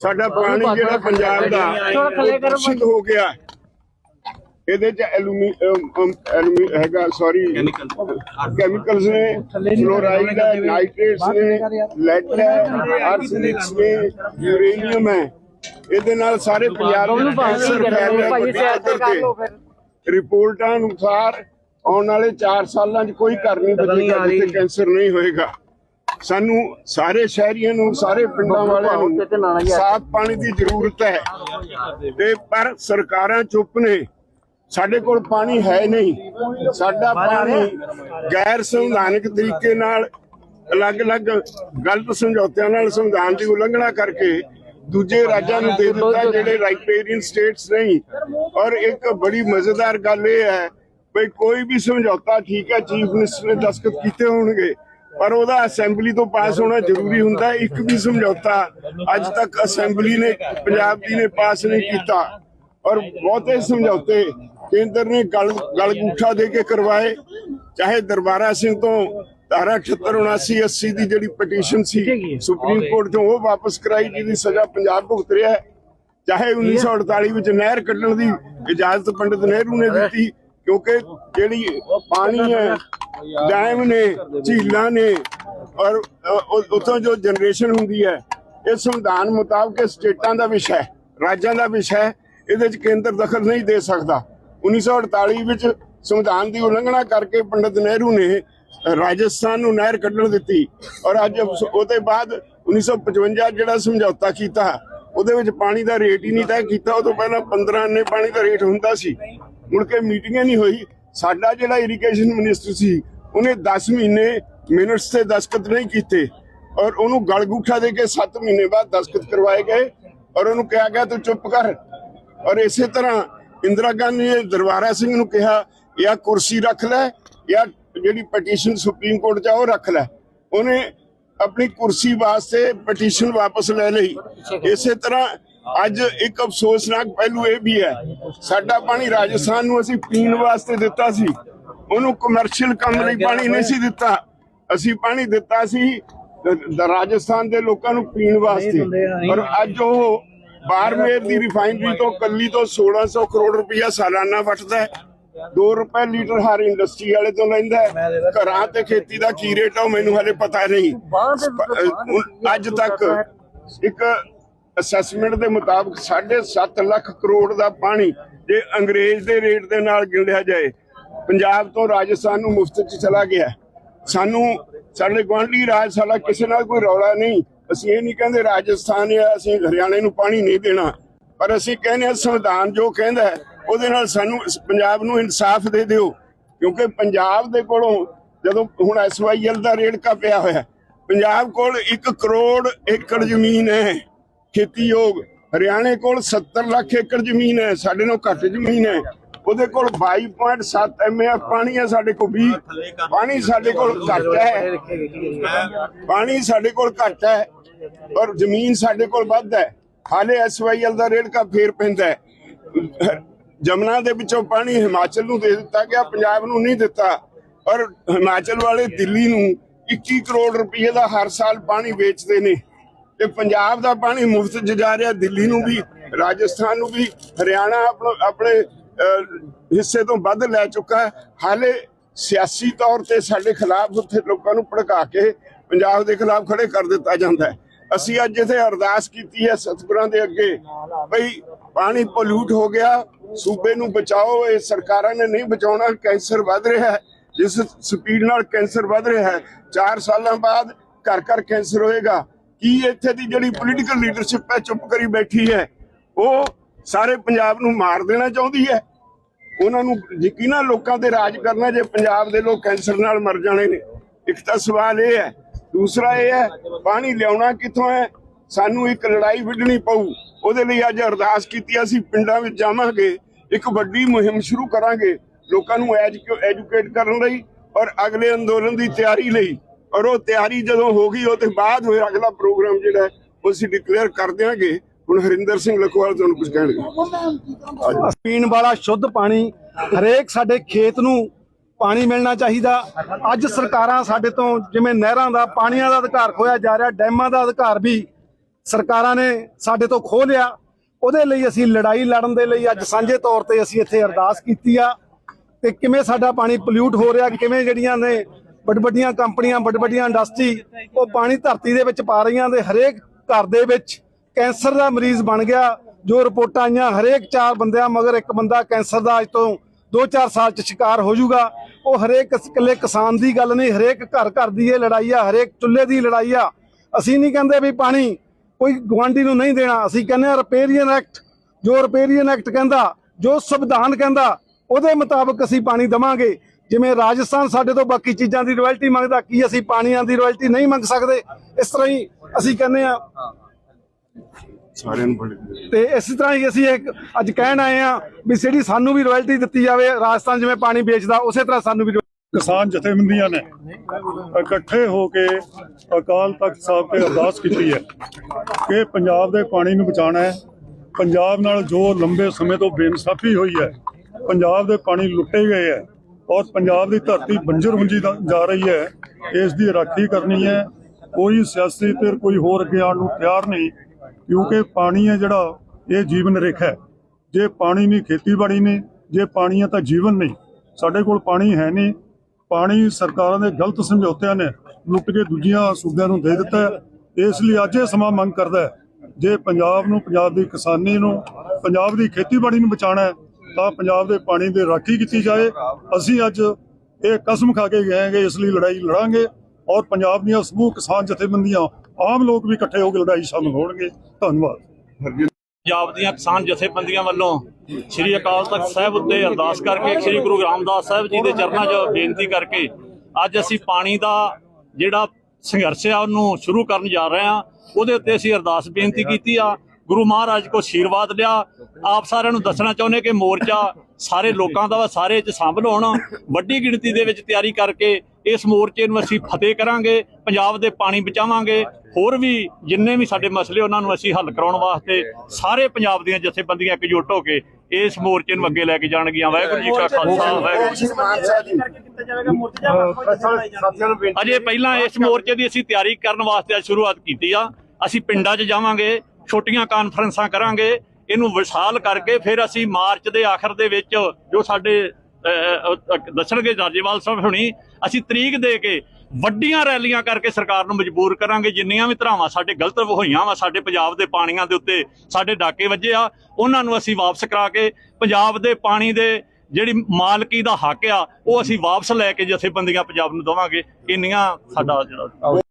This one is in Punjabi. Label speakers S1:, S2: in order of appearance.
S1: ਸਾਡਾ ਪਾਣੀ ਜਿਹੜਾ ਪੰਜਾਬ ਦਾ ਦੂਸ਼ਿਤ ਹੋ ਗਿਆ। ਇਹਦੇ ਚ ਐਲੂਮੀ ਐਲੂਮੀ ਹੈਗਾ ਸੌਰੀ ਕੈਮੀਕਲਸ ਨੇ ਫਲੋਰਾਈਡ ਹੈ ਨਾਈਟ੍ਰੇਟਸ ਨੇ ਲੈਡ ਹੈ ਆਰਸੇਨਿਕਸ ਨੇ ਯੂਰੇਨੀਅਮ ਹੈ। ਇਹਦੇ ਨਾਲ ਸਾਰੇ ਪੰਜਾਬ ਨੂੰ ਕੈਂਸਰ ਫੈਲ ਰਿਹਾ ਤੇ। ਰਿਪੋਰਟਾਂ ਅਨੁਸਾਰ ਆਉਣ ਵਾਲੇ 4 ਸਾਲਾਂ 'ਚ ਕੋਈ ਘਰ ਨਹੀਂ ਬਚੇਗਾ ਜਿੱਥੇ ਕੈਂਸਰ ਨਹੀਂ ਹੋਏਗਾ। ਸਾਨੂੰ ਸਾਰੇ ਸ਼ਹਿਰੀਆਂ ਨੂੰ ਸਾਰੇ ਪਿੰਡਾਂ ਵਾਲਿਆਂ ਨੂੰ ਸਾਫ਼ ਪਾਣੀ ਦੀ ਜ਼ਰੂਰਤ ਹੈ। ਤੇ ਪਰ ਸਰਕਾਰਾਂ ਚੁੱਪ ਨੇ। ਸਾਡੇ ਕੋਲ ਪਾਣੀ ਹੈ ਨਹੀਂ। ਸਾਡਾ ਪਾਣੀ ਗੈਰ ਸੰਵਿਧਾਨਕ ਤਰੀਕੇ ਨਾਲ ਅਲੱਗ-ਅਲੱਗ ਗਲਤ ਸਮਝੌਤਿਆਂ ਨਾਲ ਸੰਵਿਧਾਨ ਦੀ ਉਲੰਘਣਾ ਕਰਕੇ ਦੂਜੇ ਰਾਜਾਂ ਨੂੰ ਦੇ ਦਿੱਤਾ ਜਿਹੜੇ ਰਾਈਪੇਰੀਅਨ ਸਟੇਟਸ ਨਹੀਂ। ਔਰ ਇੱਕ ਬੜੀ ਮਜ਼ੇਦਾਰ ਗੱਲ ਇਹ ਹੈ ਵੀ ਕੋਈ ਵੀ ਸਮਝੌਤਾ ਠੀਕ ਹੈ ਚੀਫ ਮਿਨਿਸਟਰ ਨੇ ਦਸਤਖਤ ਕੀਤੇ ਹੋਣਗੇ। ਪਰ ਉਹਦਾ ਅਸੈਂਬਲੀ ਤੋਂ ਪਾਸ ਹੋਣਾ ਜ਼ਰੂਰੀ ਹੁੰਦਾ, ਇੱਕ ਵੀ ਸਮਝੌਤਾ ਅੱਜ ਤੱਕ ਅਸੈਂਬਲੀ ਨੇ, ਪੰਜਾਬ ਦੀ ਨੇ ਪਾਸ ਨਹੀਂ ਕੀਤਾ। ਔਰ ਬਹੁਤੇ ਸਮਝੌਤੇ ਕੇਂਦਰ ਨੇ ਗਲ ਗਲ ਦੇ ਕੇ ਕਰਵਾਏ, ਚਾਹੇ ਦਰਬਾਰਾ ਸਿੰਘ ਤੋਂ ਧਾਰਾ 78 79 80 ਦੀ ਜਿਹੜੀ ਪਟੀਸ਼ਨ ਸੀ, ਸੁਪਰੀਮ ਕੋਰਟ ਤੋਂ ਉਹ ਵਾਪਸ ਕਰਾਈ, ਜਿਹਦੀ ਸਜ਼ਾ ਪੰਜਾਬ ਭੁਗਤ ਰਿਹਾ ਹੈ। ਚਾਹੇ 1948 ਵਿੱਚ ਨਹਿਰ ਕੱਢਣ ਦੀ ਇਜਾਜ਼ਤ ਪੰਡਿਤ ਨਹਿਰੂ ਨੇ ਦਿੱਤੀ ਕਿਉਂਕਿ ਜਿਹੜੀ ਪਾਣੀ ਹੈ, ਡੈਮ ਨੇ, ਝੀਲਾਂ ਨੇ, ਔਰ ਉਤੋਂ ਜੋ ਜਨਰੇਸ਼ਨ ਹੁੰਦੀ ਹੈ, ਇਹ ਸੰਵਿਧਾਨ ਮੁਤਾਬਕ ਸਟੇਟਾਂ ਦਾ ਵਿਸ਼ਾ ਹੈ, ਰਾਜਾਂ ਦਾ ਵਿਸ਼ਾ ਹੈ, ਇਹਦੇ ਵਿੱਚ ਕੇਂਦਰ ਦਖਲ ਨਹੀਂ ਦੇ ਸਕਦਾ। 1948 ਵਿੱਚ ਸੰਵਿਧਾਨ ਦੀ ਉਲੰਘਣਾ ਕਰਕੇ ਪੰਡਿਤ ਨਹਿਰੂ ਨੇ ਰਾਜਸਥਾਨ ਨੂੰ ਨਹਿਰ ਕੱਢਣ ਦਿੱਤੀ, ਔਰ ਅੱਜ ਉਹਦੇ ਬਾਅਦ 1955 ਜਿਹੜਾ ਸਮਝੌਤਾ ਕੀਤਾ, ਉਹਦੇ ਵਿੱਚ ਪਾਣੀ ਦਾ ਰੇਟ ਹੀ ਨਹੀਂ ਤੈਅ ਕੀਤਾ, ਉਹ ਤੋਂ ਪਹਿਲਾਂ 15 ਨੇ ਪਾਣੀ ਦਾ ਰੇਟ ਹੁੰਦਾ ਸੀ। ਮੁੜ ਕੇ ਮੀਟਿੰਗਾਂ ਨਹੀਂ ਹੋਈ। ਸਾਡਾ ਜਿਹੜਾ ਇਰੀਗੇਸ਼ਨ ਮਿਨਿਸਟਰ ਸੀ ਉਹਨੇ 10 ਮਹੀਨੇ ਮਿੰਟਸ ਤੇ ਦਸਖਤ ਨਹੀਂ ਕੀਤੇ। ਔਰ ਉਹਨੂੰ ਗਲਗੂਠਾ ਦੇ ਕੇ 7 ਮਹੀਨੇ ਬਾਅਦ ਦਸਖਤ ਕਰਵਾਏ ਗਏ ਔਰ ਉਹਨੂੰ ਕਿਹਾ ਗਿਆ ਤੂੰ ਚੁੱਪ ਕਰ। ਔਰ ਇਸੇ ਤਰ੍ਹਾਂ ਇੰਦਰਾ ਗਾਂਧੀ ਨੇ ਦਰਬਾਰਾ ਸਿੰਘ ਨੂੰ ਕਿਹਾ ਜਾਂ ਕੁਰਸੀ ਰੱਖ ਲੈ ਜਾਂ ਜਿਹੜੀ ਪਟੀਸ਼ਨ ਸੁਪਰੀਮ ਕੋਰਟ 'ਚ ਉਹ ਰੱਖ ਲੈ। ਉਹਨੇ ਆਪਣੀ ਕੁਰਸੀ ਵਾਸਤੇ ਪਟੀਸ਼ਨ ਵਾਪਸ ਲੈ ਲਈ। ਇਸੇ ਤਰ੍ਹਾਂ ਅੱਜ ਇੱਕ ਅਫਸੋਸਨਾਕ ਪਹਿਲੂ ਇਹ ਵੀ ਹੈ ਸਾਡਾ ਪਾਣੀ ਰਾਜਸਥਾਨ ਨੂੰ ਅਸੀਂ ਪੀਣ ਵਾਸਤੇ ਦਿੱਤਾ ਸੀ। ਉਹਨੂੰ ਕਮਰਸ਼ੀਅਲ ਕੰਮ ਲਈ ਪਾਣੀ ਨਹੀਂ ਸੀ ਦਿੱਤਾ। ਅਸੀਂ ਪਾਣੀ ਦਿੱਤਾ ਸੀ ਰਾਜਸਥਾਨ ਦੇ ਲੋਕਾਂ ਨੂੰ ਪੀਣ ਵਾਸਤੇ। ਔਰ ਅੱਜ ਉਹ ਬਾਰਮੇਰ ਦੀ ਰਿਫਾਈਨਰੀ ਤੋਂ ਕੱਲੀ ਤੋਂ 1600 ਕਰੋੜ ਰੁਪਇਆ ਸਾਲਾਨਾ ਵਟਦਾ ਹੈ। 2 ਰੁਪਏ ਲੀਟਰ ਹਰ ਇੰਡਸਟਰੀ ਵਾਲੇ ਤੋਂ ਲੈਂਦਾ ਘਰਾਂ ਤੇ ਖੇਤੀ ਦਾ ਕੀ ਰੇਟ ਆ ਮੈਨੂੰ ਹਲੇ ਪਤਾ ਨਹੀਂ। ਅੱਜ ਤੱਕ ਇੱਕ ਅਸੈਸਮੈਂਟ ਦੇ ਮੁਤਾਬਕ 7.5 ਲੱਖ ਕਰੋੜ ਦਾ ਪਾਣੀ ਜੇ ਅੰਗਰੇਜ਼ ਦੇ ਰੇਟ ਦੇ ਨਾਲ ਗਿਣਿਆ ਜਾਏ, ਪੰਜਾਬ ਤੋਂ ਰਾਜਸਥਾਨ ਨੂੰ ਮੁਫਤ 'ਚ ਚਲਾ ਗਿਆ। ਸਾਨੂੰ ਸਾਡੇ ਗੁਆਂਢੀ ਰਾਜ ਸਾਡਾ ਕਿਸੇ ਨਾਲ ਕੋਈ ਰੌਲਾ ਨਹੀਂ। ਅਸੀਂ ਇਹ ਨਹੀਂ ਕਹਿੰਦੇ ਰਾਜਸਥਾਨ ਜਾਂ ਅਸੀਂ ਹਰਿਆਣੇ ਨੂੰ ਪਾਣੀ ਨਹੀਂ ਦੇਣਾ। ਪਰ ਅਸੀਂ ਕਹਿੰਦੇ ਹਾਂ ਸੰਵਿਧਾਨ ਜੋ ਕਹਿੰਦਾ ਹੈ, ਉਹਦੇ ਨਾਲ ਸਾਨੂੰ ਪੰਜਾਬ ਨੂੰ ਇਨਸਾਫ ਦੇ ਦਿਓ। ਕਿਉਂਕਿ ਪੰਜਾਬ ਦੇ ਕੋਲੋਂ ਜਦੋਂ ਹੁਣ ਐਸਵਾਈਐਲ ਦਾ ਰੇੜਕਾ ਪਿਆ ਹੋਇਆ, ਪੰਜਾਬ ਕੋਲ 1 ਕਰੋੜ ਏਕੜ ਜ਼ਮੀਨ ਹੈ। ਖੇਤੀਯੋਗ। ਹਰਿਆਣੇ ਕੋਲ 70 ਲੱਖ ਏਕੜ ਜ਼ਮੀਨ ਹੈ, ਸਾਡੇ ਨਾਲੋਂ ਘੱਟ ਜ਼ਮੀਨ ਹੈ। ਉਹਦੇ ਕੋਲ 22.7 ਐਮਐਫ ਪਾਣੀ ਹੈ ਸਾਡੇ ਕੋਲ 20 ਪਾਣੀ ਸਾਡੇ ਕੋਲ ਘੱਟ ਹੈ। ਪਾਣੀ ਸਾਡੇ ਕੋਲ ਘੱਟ ਹੈ ਔਰ ਜ਼ਮੀਨ ਸਾਡੇ ਕੋਲ ਵੱਧ ਹੈ। ਹਾਲੇ ਐਸਵਾਈਐਲ ਦਾ ਰੇੜਕਾ ਫੇਰ ਪੈਂਦਾ ਹੈ। ਜਮਨਾ ਦੇ ਵਿੱਚੋਂ ਪਾਣੀ ਹਿਮਾਚਲ ਨੂੰ ਦੇ ਦਿੱਤਾ ਗਿਆ, ਪੰਜਾਬ ਨੂੰ ਨਹੀਂ ਦਿੱਤਾ। ਔਰ ਹਿਮਾਚਲ ਵਾਲੇ ਦਿੱਲੀ ਨੂੰ 21 ਕਰੋੜ ਰੁਪਏ ਦਾ ਹਰ ਸਾਲ ਪਾਣੀ ਵੇਚਦੇ ਨੇ। ਤੇ ਪੰਜਾਬ ਦਾ ਪਾਣੀ ਮੁਫਤ 'ਚ ਜਾ ਰਿਹਾ, ਦਿੱਲੀ ਨੂੰ ਵੀ, ਰਾਜਸਥਾਨ ਨੂੰ ਵੀ, ਹਰਿਆਣਾ ਆਪਣੇ ਹਿੱਸੇ ਤੋਂ ਵੱਧ ਲੈ ਚੁੱਕਾ ਹਾਲੇ ਸਿਆਸੀ ਤੌਰ ਤੇ ਸਾਡੇ ਖਿਲਾਫ ਉੱਥੇ ਲੋਕਾਂ ਨੂੰ ਭੜਕਾ ਕੇ ਪੰਜਾਬ ਦੇ ਖਿਲਾਫ ਖੜੇ ਕਰ ਦਿੱਤਾ ਜਾਂਦਾ ਹੈ। ਅਸੀਂ ਅੱਜ ਇੱਥੇ ਅਰਦਾਸ ਕੀਤੀ ਹੈ ਸਤਿਗੁਰਾਂ ਦੇ ਅੱਗੇ ਬਈ ਪਾਣੀ ਪੋਲਿਊਟ ਹੋ ਗਿਆ, ਸੂਬੇ ਨੂੰ ਬਚਾਓ, ਇਹ ਸਰਕਾਰਾਂ ਨੇ ਨਹੀਂ ਬਚਾਉਣਾ, ਕੈਂਸਰ ਵੱਧ ਰਿਹਾ ਹੈ। ਜਿਸ ਸਪੀਡ ਨਾਲ ਕੈਂਸਰ ਵੱਧ ਰਿਹਾ ਹੈ 4 ਸਾਲਾਂ ਬਾਅਦ ਘਰ ਘਰ ਕੈਂਸਰ ਹੋਏਗਾ। ਕੀ ਇੱਥੇ ਦੀ ਜਿਹੜੀ ਪੋਲੀਟੀਕਲ ਲੀਡਰਸ਼ਿਪ ਹੈ, ਚੁੱਪ ਕਰੀ ਬੈਠੀ ਹੈ? ਉਹ ਸਾਰੇ ਪੰਜਾਬ ਨੂੰ ਮਾਰ ਦੇਣਾ ਚਾਹੁੰਦੀ ਹੈ। ਉਹਨਾਂ ਨੂੰ ਯਕੀਨਾ ਲੋਕਾਂ ਤੇ ਰਾਜ ਕਰਨਾ, ਜੇ ਪੰਜਾਬ ਦੇ ਲੋਕ ਕੈਂਸਰ ਨਾਲ ਮਰ ਜਾਣੇ ਨੇ। ਇੱਕ ਤਾਂ ਸਵਾਲ ਇਹ ਹੈ। ਦੂਸਰਾ ਇਹ ਹੈ, ਪਾਣੀ ਲਿਆਉਣਾ ਕਿੱਥੋਂ ਹੈ? ਸਾਨੂੰ ਇੱਕ ਲੜਾਈ ਵਿੱਢਣੀ ਪਊ। ਉਹਦੇ ਲਈ ਅੱਜ ਅਰਦਾਸ ਕੀਤੀ ਅਸੀਂ ਪਿੰਡਾਂ ਵਿੱਚ ਜਾਵਾਂਗੇ। ਇੱਕ ਵੱਡੀ ਮੁਹਿੰਮ ਸ਼ੁਰੂ ਕਰਾਂਗੇ। ਲੋਕਾਂ ਨੂੰ ਐਜੂਕੇਟ ਕਰਨ ਲਈ ਔਰ ਅਗਲੇ ਅੰਦੋਲਨ ਦੀ ਤਿਆਰੀ ਲਈ। ਔਰ ਉਹ ਤਿਆਰੀ ਜਦੋਂ ਹੋ ਗਈ, ਉਹ ਤੇ ਬਾਅਦ ਹੋਏ ਅਗਲਾ ਪ੍ਰੋਗਰਾਮ ਜਿਹੜਾ ਉਹ ਅਸੀਂ ਡਿਕਲੇਅਰ ਕਰ ਦਿਆਂਗੇ। ਹੁਣ ਹਰਿੰਦਰ ਸਿੰਘ ਲਖਵਾਲ ਤੁਹਾਨੂੰ ਕੁਝ ਕਹਿਣਗੇ।
S2: ਪੀਣ ਵਾਲਾ ਸ਼ੁੱਧ ਪਾਣੀ, ਹਰੇਕ ਸਾਡੇ ਖੇਤ ਨੂੰ ਪਾਣੀ ਮਿਲਣਾ ਚਾਹੀਦਾ। ਅੱਜ ਸਰਕਾਰਾਂ ਸਾਡੇ ਤੋਂ, ਜਿਵੇਂ ਨਹਿਰਾਂ ਦਾ, ਪਾਣੀਆਂ ਦਾ ਅਧਿਕਾਰ ਖੋਇਆ ਜਾ ਰਿਹਾ, ਡੈਮਾਂ ਦਾ ਅਧਿਕਾਰ ਵੀ ਸਰਕਾਰਾਂ ਨੇ ਸਾਡੇ ਤੋਂ ਖੋਹ ਲਿਆ। ਉਹਦੇ ਲਈ ਅਸੀਂ ਲੜਾਈ ਲੜਨ ਦੇ ਲਈ ਅੱਜ ਸਾਂਝੇ ਤੌਰ ਤੇ ਅਸੀਂ ਇੱਥੇ ਅਰਦਾਸ ਕੀਤੀ ਆ। ਤੇ ਕਿਵੇਂ ਸਾਡਾ ਪਾਣੀ ਪੋਲਿਊਟ ਹੋ ਰਿਹਾ, ਕਿਵੇਂ ਜਿਹੜੀਆਂ ਨੇ ਵੱਡੀਆਂ ਕੰਪਨੀਆਂ ਵੱਡ ਵੱਡੀਆਂ ਇੰਡਸਟਰੀ, ਉਹ ਪਾਣੀ ਧਰਤੀ ਦੇ ਵਿੱਚ ਪਾ ਰਹੀਆਂ ਦੇ ਹਰੇਕ ਘਰ ਦੇ ਵਿੱਚ ਕੈਂਸਰ ਦਾ ਮਰੀਜ਼ ਬਣ ਗਿਆ। ਜੋ ਰਿਪੋਰਟਾਂ ਆਈਆਂ, ਹਰੇਕ ਚਾਰ ਬੰਦਿਆਂ ਮਗਰ ਇੱਕ ਬੰਦਾ ਕੈਂਸਰ ਦਾ ਅੱਜ ਤੋਂ 2-4 ਸਾਲ ਚ ਸ਼ਿਕਾਰ ਹੋ ਜਾਊਗਾ। ਉਹ ਹਰੇਕ ਇਕੱਲੇ ਕਿਸਾਨ ਦੀ ਗੱਲ ਨਹੀਂ, ਹਰੇਕ ਘਰ ਘਰ ਦੀ ਇਹ ਲੜਾਈ ਆ, ਹਰੇਕ ਚੁੱਲ੍ਹੇ ਦੀ ਲੜਾਈ ਆ। ਅਸੀਂ ਨਹੀਂ ਕਹਿੰਦੇ ਵੀ ਪਾਣੀ ਕੋਈ ਗਵਾਂਢੀ ਨੂੰ ਨਹੀਂ ਦੇਣਾ। ਅਸੀਂ ਕਹਿੰਦੇ ਆ ਰਿਪੇਰੀਅਨ ਐਕਟ, ਜੋ ਰਿਪੇਰੀਅਨ ਐਕਟ ਕਹਿੰਦਾ, ਜੋ ਸੰਵਿਧਾਨ ਕਹਿੰਦਾ, ਉਹਦੇ ਮੁਤਾਬਕ ਅਸੀਂ ਪਾਣੀ ਦਵਾਂਗੇ। ਜਿਵੇਂ ਰਾਜਸਥਾਨ ਸਾਡੇ ਤੋਂ ਬਾਕੀ ਚੀਜ਼ਾਂ ਦੀ ਰਾਇਲਟੀ ਮੰਗਦਾ ਕੀ ਅਸੀਂ ਪਾਣੀਆਂ ਦੀ ਰਾਇਲਟੀ ਨਹੀਂ ਮੰਗ ਸਕਦੇ? ਇਸ ਤਰ੍ਹਾਂ ਹੀ ਅਸੀਂ ਕਹਿੰਦੇ ਆ
S1: ਸਾਰਿਆਂ ਨੂੰ ਬੜੇ
S2: ਤੇ ਇਸੇ ਤਰ੍ਹਾਂ ਹੀ ਅਸੀਂ ਇੱਕ ਅੱਜ ਕਹਿਣ ਆਏ ਆ ਵੀ ਜਿਹੜੀ ਸਾਨੂੰ ਵੀ ਰਾਇਲਟੀ ਦਿੱਤੀ ਜਾਵੇ ਰਾਜਸਥਾਨ ਜਿਵੇਂ ਪਾਣੀ ਵੇਚਦਾ ਉਸੇ ਤਰ੍ਹਾਂ ਸਾਨੂੰ ਵੀ
S3: ਕਿਸਾਨ ਜਥੇਬੰਦੀਆਂ ਨੇ ਇਕੱਠੇ ਹੋ ਕੇ ਅਕਾਲ ਤਖਤ ਸਾਹਿਬ ਤੇ ਅਰਦਾਸ ਕੀਤੀ ਹੈ ਕਿ ਪੰਜਾਬ ਦੇ ਪਾਣੀ ਨੂੰ ਬਚਾਉਣਾ ਹੈ। ਪੰਜਾਬ ਨਾਲ ਜੋ ਲੰਬੇ ਸਮੇਂ ਤੋਂ ਬੇਇਨਸਾਫੀ ਹੋਈ ਹੈ ਪੰਜਾਬ ਦੇ ਪਾਣੀ ਲੁੱਟੇ ਗਏ ਹੈ। ਔਰ ਪੰਜਾਬ ਦੀ ਧਰਤੀ ਬੰਜਰ ਹੁੰਦੀ ਜਾ ਰਹੀ ਹੈ। ਇਸ ਦੀ ਰਾਖੀ ਕਰਨੀ ਹੈ। ਕੋਈ ਸਿਆਸੀ ਧਿਰ ਕੋਈ ਹੋਰ ਅੱਗੇ ਆਉਣ ਨੂੰ ਤਿਆਰ ਨਹੀਂ, ਕਿਉਂਕਿ ਪਾਣੀ ਹੈ ਜਿਹੜਾ, ਇਹ ਜੀਵਨ ਰੇਖਾ ਹੈ। ਜੇ ਪਾਣੀ ਨਹੀਂ, ਖੇਤੀਬਾੜੀ ਨਹੀਂ, ਜੇ ਪਾਣੀ ਹੈ ਤਾਂ ਜੀਵਨ ਨਹੀਂ। ਸਾਡੇ ਕੋਲ ਪਾਣੀ ਹੈ ਨਹੀਂ। ਪਾਣੀ ਸਰਕਾਰਾਂ ਦੇ ਗਲਤ ਸਮਝੌਤਿਆਂ ਨੇ ਲੁੱਟ ਕੇ ਦੂਜੀਆਂ ਸੂਬਿਆਂ ਨੂੰ ਦੇ ਦਿੱਤਾ ਇਸ ਲਈ ਅੱਜ ਇਹ ਸਮਾਂ ਮੰਗ ਕਰਦਾ ਹੈ। ਜੇ ਪੰਜਾਬ ਨੂੰ, ਪੰਜਾਬ ਦੀ ਕਿਸਾਨੀ ਨੂੰ, ਪੰਜਾਬ ਦੀ ਖੇਤੀਬਾੜੀ ਨੂੰ ਬਚਾਉਣਾ ਹੈ ਤਾਂ ਪੰਜਾਬ ਦੇ ਪਾਣੀ ਦੀ ਰਾਖੀ ਕੀਤੀ ਜਾਏ। ਅਸੀਂ ਅੱਜ ਇਹ ਕਸਮ ਖਾ ਕੇ ਗਏ ਕਿ ਇਸ ਲਈ ਲੜਾਈ ਲੜਾਂਗੇ ਔਰ ਪੰਜਾਬ ਦੀਆਂ ਸਮੂਹ ਕਿਸਾਨ ਜਥੇਬੰਦੀਆਂ, ਆਮ ਲੋਕ ਵੀ ਇਕੱਠੇ ਹੋ ਕੇ ਲੜਾਈ ਸ਼ਾਮਲ ਹੋਣਗੇ। ਧੰਨਵਾਦ।
S4: ਪੰਜਾਬ ਦੀਆਂ ਕਿਸਾਨ ਜਥੇਬੰਦੀਆਂ ਵੱਲੋਂ ਸ੍ਰੀ ਅਕਾਲ ਤਖਤ ਸਾਹਿਬ ਉੱਤੇ ਅਰਦਾਸ ਕਰਕੇ ਸ੍ਰੀ ਗੁਰੂ ਰਾਮਦਾਸ ਸਾਹਿਬ ਜੀ ਦੇ ਚਰਨਾਂ 'ਚ ਬੇਨਤੀ ਕਰਕੇ ਅੱਜ ਅਸੀਂ ਪਾਣੀ ਦਾ ਜਿਹੜਾ ਸੰਘਰਸ਼ ਆ, ਉਹਨੂੰ ਸ਼ੁਰੂ ਕਰਨ ਜਾ ਰਹੇ ਹਾਂ। ਉਹਦੇ ਉੱਤੇ ਅਸੀਂ ਅਰਦਾਸ ਬੇਨਤੀ ਕੀਤੀ ਆ। ਗੁਰੂ ਮਹਾਰਾਜ ਕੋ ਆਸ਼ੀਰਵਾਦ ਲਿਆ। ਆਪ ਸਾਰਿਆਂ ਨੂੰ ਦੱਸਣਾ ਚਾਹੁੰਦੇ ਕਿ ਮੋਰਚਾ ਸਾਰੇ ਲੋਕਾਂ ਦਾ ਵਾ ਸਾਰੇ 'ਚ ਸ਼ਾਮਲ ਹੋਣ। ਵੱਡੀ ਗਿਣਤੀ ਦੇ ਵਿੱਚ ਤਿਆਰੀ ਕਰਕੇ ਇਸ ਮੋਰਚੇ ਨੂੰ ਅਸੀਂ ਫਤਿਹ ਕਰਾਂਗੇ ਪੰਜਾਬ ਦੇ ਪਾਣੀ ਬਚਾਵਾਂਗੇ। ਹੋਰ ਵੀ ਜਿੰਨੇ ਵੀ ਸਾਡੇ ਮਸਲੇ ਉਹਨਾਂ ਨੂੰ ਅਸੀਂ ਹੱਲ ਕਰਾਉਣ ਵਾਸਤੇ ਸਾਰੇ ਪੰਜਾਬ ਦੀਆਂ ਜਥੇਬੰਦੀਆਂ ਇਕਜੁੱਟ ਹੋ ਕੇ ਇਸ ਮੋਰਚੇ ਨੂੰ ਅੱਗੇ ਲੈ ਕੇ ਜਾਣਗੀਆਂ। ਵਾਹਿਗੁਰੂ ਜੀ ਕਾ ਖਾਲਸਾ ਵਾਹਿਗੁਰੂ ਜੀ ਕੀ ਫਤਿਹ। ਅਜੇ ਪਹਿਲਾਂ ਇਸ ਮੋਰਚੇ ਦੀ ਅਸੀਂ ਤਿਆਰੀ ਕਰਨ ਵਾਸਤੇ ਅੱਜ ਸ਼ੁਰੂਆਤ ਕੀਤੀ ਆ। ਅਸੀਂ ਪਿੰਡਾਂ 'ਚ ਜਾਵਾਂਗੇ ਛੋਟੀਆਂ ਕਾਨਫਰੰਸਾਂ ਕਰਾਂਗੇ, ਇਹਨੂੰ ਵਿਸ਼ਾਲ ਕਰਕੇ ਫਿਰ ਅਸੀਂ ਮਾਰਚ ਦੇ ਆਖਰ ਦੇ ਵਿੱਚ ਜੋ ਸਾਡੇ ਦੱਸਣਗੇ ਰਾਜੇਵਾਲ ਸਾਹਿਬ ਹੁਣੀ, ਅਸੀਂ ਤਰੀਕ ਦੇ ਕੇ ਵੱਡੀਆਂ ਰੈਲੀਆਂ ਕਰਕੇ ਸਰਕਾਰ ਨੂੰ ਮਜਬੂਰ ਕਰਾਂਗੇ, ਜਿੰਨੀਆਂ ਵੀ ਧਰਾਵਾਂ ਸਾਡੇ ਗਲਤ ਹੋਈਆਂ ਵਾ, ਸਾਡੇ ਪੰਜਾਬ ਦੇ ਪਾਣੀਆਂ ਦੇ ਉੱਤੇ ਸਾਡੇ ਡਾਕੇ ਵੱਜੇ ਆ, ਉਹਨਾਂ ਨੂੰ ਅਸੀਂ ਵਾਪਸ ਕਰਾ ਕੇ ਪੰਜਾਬ ਦੇ ਪਾਣੀ ਦੇ ਜਿਹੜੀ ਮਾਲਕੀ ਦਾ ਹੱਕ ਆ, ਉਹ ਅਸੀਂ ਵਾਪਸ ਲੈ ਕੇ ਜਥੇਬੰਦੀਆਂ ਪੰਜਾਬ ਨੂੰ ਦਵਾਂਗੇ, ਇੰਨੀਆਂ ਸਾਡਾ ਜਿਹੜਾ